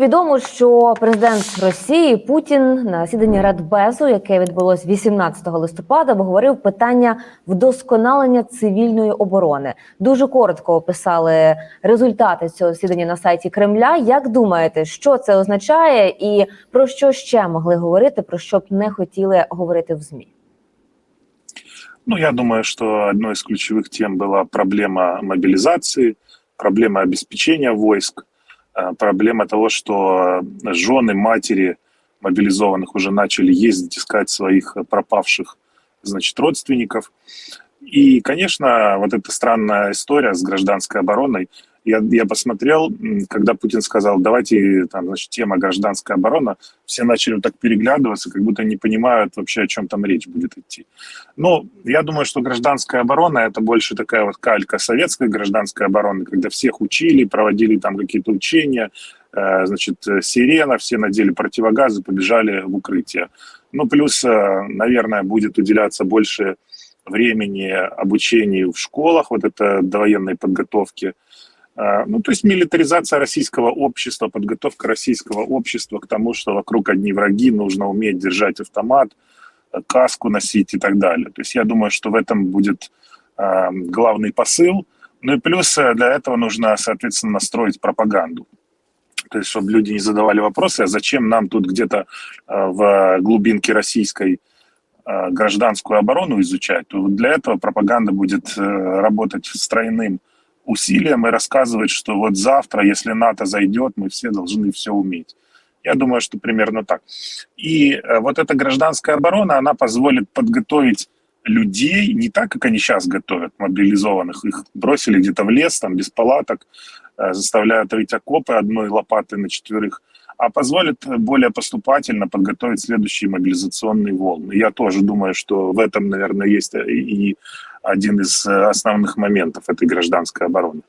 Відомо, що президент Росії Путін на засіданні Радбезу, яке відбулось 18 листопада, обговорив питання вдосконалення цивільної оборони. Дуже коротко описали результати цього засідання на сайті Кремля. Як думаєте, що це означає, і про що ще могли говорити, про що б не хотіли говорити в змі? Ну, я думаю, что одной из ключевых тем была проблема мобилизации, проблема обеспечения войск, э, Проблема того, что жены, матери мобилизованных уже начали ездить искать своих пропавших, значит, родственников. И, конечно, вот эта странная история с гражданской обороной. Я, я посмотрел, когда Путин сказал, давайте, там, значит, тема гражданская оборона, все начали вот так переглядываться, как будто не понимают вообще, о чем там речь будет идти. Ну, я думаю, что гражданская оборона это больше такая вот калька советской гражданской обороны, когда всех учили, проводили там какие-то учения, э, значит, э, сирена, все надели противогазы, побежали в укрытие. Ну, плюс, э, наверное, будет уделяться больше времени обучению в школах, вот это довоенной подготовки. Э, Ну, то есть милитаризация российского общества, подготовка российского общества к тому, что вокруг одни враги, нужно уметь держать автомат, каску носить и так далее. То есть я думаю, что в этом будет э, главный посыл. Ну и плюс э, для этого нужно, соответственно, настроить пропаганду. То есть, чтобы люди не задавали вопросы, а зачем нам тут где-то э, в глубинке российской э, гражданскую оборону изучать, то для этого пропаганда будет работать с усилием и рассказывать, что вот завтра, если НАТО зайдет, мы все должны все уметь. Я думаю, что примерно так. И э, вот эта гражданская оборона, она позволит подготовить людей не так, как они сейчас готовят, мобилизованных. Их бросили где-то в лес, там, без палаток, э, заставляют рыть окопы одной лопатой на четверых, а позволит более поступательно подготовить следующие мобилизационные волны. Я тоже думаю, что в этом, наверное, есть и один из э, основных моментов этой гражданской обороны.